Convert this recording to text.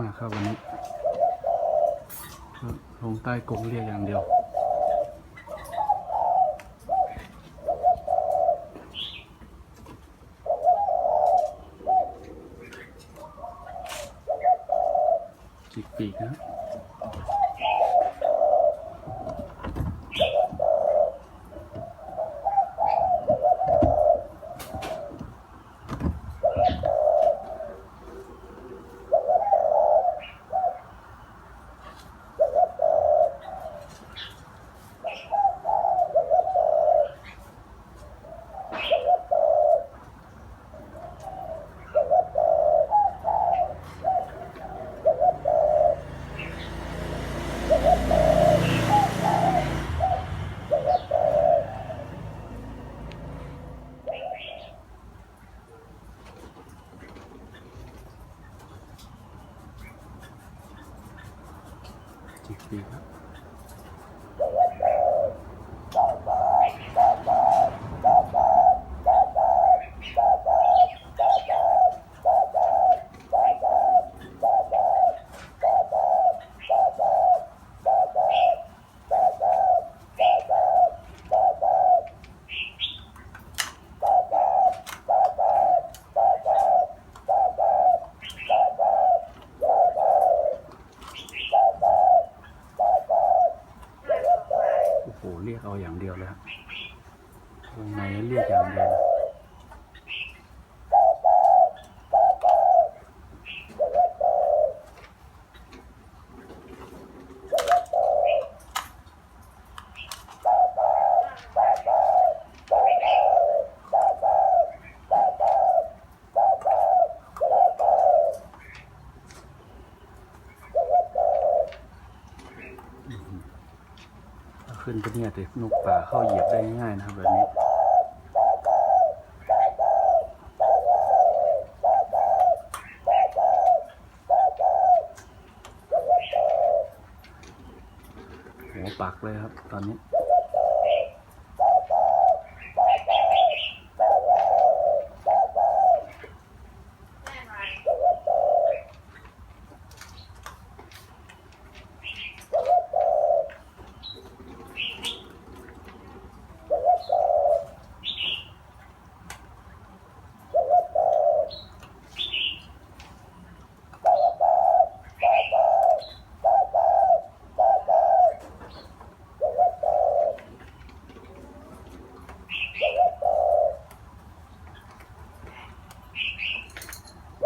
มากครับวันนี้ลงใต้กงเรียกอย่างเดียวจิกปีกนะ จิกปีกนะโอ้โห เรียกเอาอย่างเดียวเลยครับวงในเรียกอย่างเดียว ขึ้นไปเนี่ยตินกป่าเข้าเหยียบได้ง่ายนะครับแบบนี้หัวปักเลยครับตอนนี้